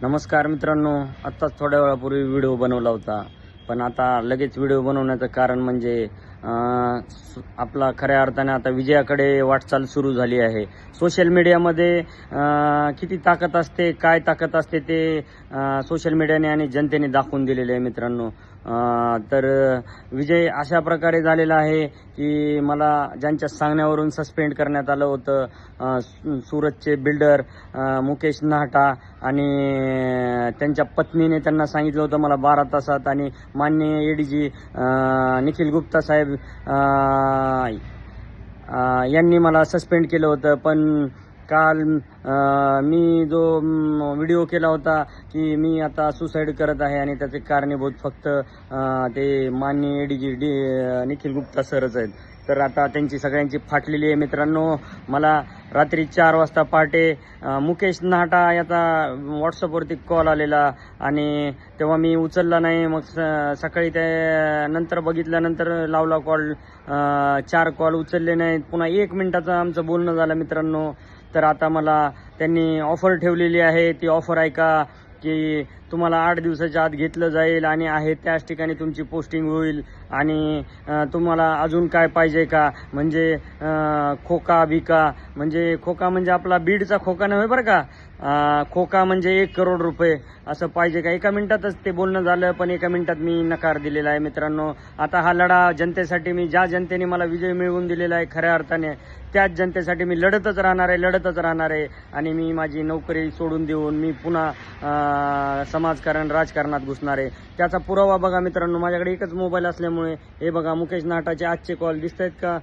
नमस्कार मित्रांनो आत्ताच थोड्या वेळापूर्वी व्हिडिओ बनवला होता. पण आता लगेच व्हिडिओ बनवण्याचं कारण म्हणजे आपला खऱ्या अर्थाने आता विजयाकडे वाटचाल सुरू झाली आहे. सोशल मीडियामध्ये किती ताकद असते काय ताकद असते ते सोशल मीडियाने आणि जनतेने दाखवून दिलेले आहे मित्रांनो. तर विजय अशा प्रकारे झालेला आहे की मला ज्यांच्या सांगण्यावरून सस्पेंड करण्यात आलं होतं सूरजचे बिल्डर मुकेश नाहटा आणि त्यांच्या पत्नीने त्यांना सांगितलं होतं मला बारा तासात आणि माननीय एडीजी निखिल गुप्ता साहेब यांनी मला सस्पेंड केलं होतं पण काल मी जो व्हिडिओ केला होता की मी आता सुसाईड करत आहे आणि त्याचे कारणीभूत फक्त ते माननीय जी डी निखिल गुप्ता सरच आहेत. तर आता त्यांची सगळ्यांची फाटलेली आहे. मित्रांनो मला रात्री चार वाजता पहाटे मुकेश नाटा याचा व्हॉट्सअपवरती कॉल आलेला आणि तेव्हा मी उचलला नाही. मग स- सकाळी ते नंतर बघितल्यानंतर लावला कॉल. चार कॉल उचलले नाहीत. पुन्हा एक मिनिटाचं आमचं बोलणं झालं मित्रांनो. तर आता मला त्यांनी ऑफर ठेवलेली आहे. ती ऑफर ऐका की तुम्हाला आठ दिवसाच्या आत घेतलं जाईल आणि आहे त्याच ठिकाणी तुमची पोस्टिंग होईल. आणि तुम्हाला अजून काय पाहिजे का? म्हणजे खोका बिका म्हणजे खोका म्हणजे आपला बीडचा खोका नव्हे बरं का? खोका म्हणजे एक करोड रुपये असं पाहिजे का? एका मिनिटातच ते बोलणं झालं पण एका मिनिटात मी नकार दिलेला आहे मित्रांनो. आता हा लढा जनतेसाठी मी ज्या जनतेने मला विजय मिळवून दिलेला आहे खऱ्या अर्थाने त्याच जनतेसाठी मी लढतच राहणार आहे लढतच राहणार आहे. आणि मी माझी नोकरी सोडून देऊन मी पुन्हा समाजकारण राजकारणात घुसणार आहे. त्याचा पुरावा बघा मित्रांनो माझ्याकडे एकच मोबाईल असल्यामुळे हे बघा मुकेश नाटाचे आजचे कॉल दिसत आहेत का?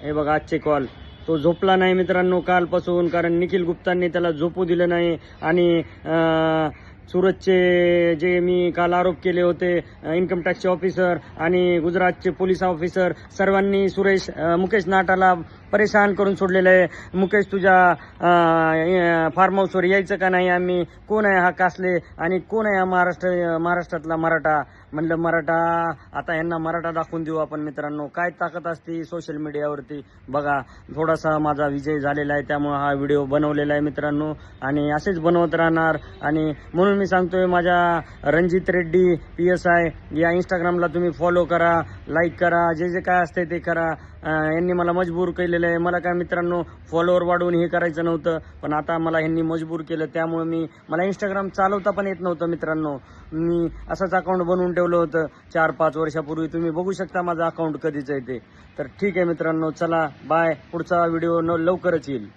हे बघा आजचे कॉल. तो झोपला नाही मित्रांनो कालपासून कारण निखिल गुप्तांनी त्याला झोपू दिलं नाही. आणि सुरतचे जे मी काल आरोप केले होते इन्कम टॅक्सचे ऑफिसर आणि गुजरातचे पोलीस ऑफिसर सर्वांनी सुरेश मुकेश नाटाला परेशान करून सोडलेलं आहे. मुकेश तुझ्या फार्म हाऊसवर यायचं का नाही? आम्ही कोण आहे हा कासले? आणि कोण आहे हा महाराष्ट्र महाराष्ट्रातला मराठा? म्हणलं मराठा आता यांना मराठा दाखवून देऊ आपण मित्रांनो. काय ताकद असते सोशल मीडियावरती बघा थोडासा माझा विजय झालेला आहे त्यामुळे हा व्हिडिओ बनवलेला आहे मित्रांनो. आणि असेच बनवत राहणार. आणि म्हणून मी सांगतोय माझ्या Ranjit Reddy P S I या इंस्टाग्रामला तुम्ही फॉलो करा लाईक करा जे जे काय असते ते करा. यांनी मला मजबूर केलेलं आहे. मला काय मित्रांनो फॉलोअर वाढवून हे करायचं नव्हतं पण आता मला ह्यांनी मजबूर केलं. त्यामुळे मी मला इंस्टाग्राम चालवता पण येत नव्हतं मित्रांनो. मी असंच अकाउंट बनवून ठेवलं होतं. चार पाच वर्षापूर्वी तुम्ही बघू शकता माझं अकाउंट कधीच आहे ते. तर ठीक आहे मित्रांनो चला बाय पुढचा व्हिडिओ न लवकरच येईल.